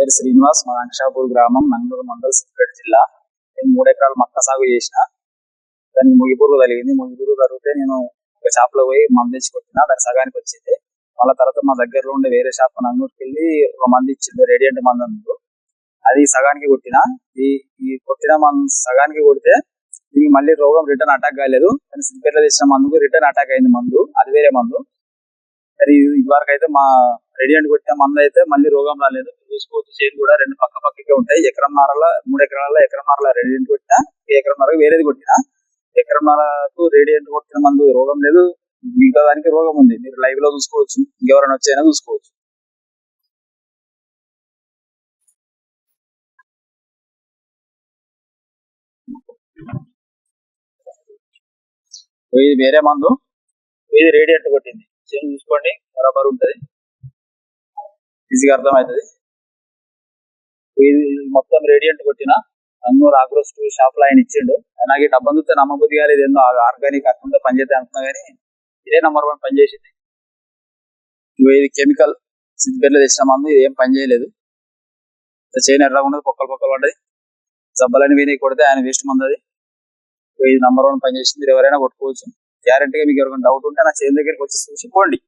పేరు శ్రీనివాస్ మా అంక్షాపూర్ గ్రామం నంగూరు మండల్ సిద్దిపేట జిల్లా. నేను మూడు ఎకరాలు మక్క సాగు చేసిన. దానికి ముగిపురుగు తగిలింది ముగిపురుగు తగిలితే నేను ఒక షాప్లో పోయి మంది తెచ్చి కొట్టిన. దాని సగానికి వచ్చింది. మళ్ళా తర్వాత మా దగ్గరలో ఉండే వేరే షాప్ నంగూరుకి వెళ్ళి ఒక మంది ఇచ్చింది రేడియంట్ మందు అందుకు. అది సగానికి కొట్టిన. ఈ ఈ కొట్టిన మందు సగానికి కొడితే దీనికి మళ్ళీ రోగం రిటర్న్ అటాక్ కాలేదు. కానీ సిద్దిపేటలో తెచ్చిన మందుకు రిటర్న్ అటాక్ అయింది మందు. అది వేరే మందు. మరి ఇదివరకు అయితే మా రేడియంట్ కొట్టిన మందు అయితే మళ్ళీ రోగం రాలేదు. చూసుకోవచ్చు. చేతి కూడా రెండు పక్క పక్కకే ఉంటాయి. ఎకరం నారల మూడు ఎకరాల ఎకరం నారల రేడియంట్ కొట్టిన ఎకరం నార వేరేది కొట్టిన ఎకరం నారకు రేడియంట్ కొట్టిన మందు రోగం లేదు. మిగతా దానికి రోగం ఉంది. మీరు లైవ్లో చూసుకోవచ్చు. ఇంకెవరైనా వచ్చైనా చూసుకోవచ్చు. ఇది వేరే మందు. ఇది రేడియంట్ కొట్టింది. చేను చూసుకోండి. బరాబర్ ఉంటుంది. ఈజీగా అర్థమవుతుంది. ఇది మొత్తం రేడియంట్ కొట్టిన అన్నూరు ఆగ్రోస్ షాప్లో ఆయన ఇచ్చిండు. నాకు ఈ డబ్బా చూస్తే నమ్మబుద్ధి కాలేదు ఏందో ఆర్గానిక్ కాకుండా పనిచేద్దాం అనుకున్నా కానీ ఇదే నంబర్ వన్ పనిచేసింది ఇది కెమికల్ సిద్దిపేటలో తెచ్చిన మందు ఇది ఏం పని చేయలేదు. చేయని ఎట్లా ఉండదు పొక్కలు పొక్కలు పడ్డది జబ్బలని విని కొడితే ఆయన వేస్ట్ మంది అది. ఇది నంబర్ వన్ పని చేసింది ఎవరైనా కొట్టుకోవచ్చు. గ్యారంటీగా మీకు ఎవరికైనా డౌట్ ఉంటే నా చేతి దగ్గరికి వచ్చి చూసి పోండి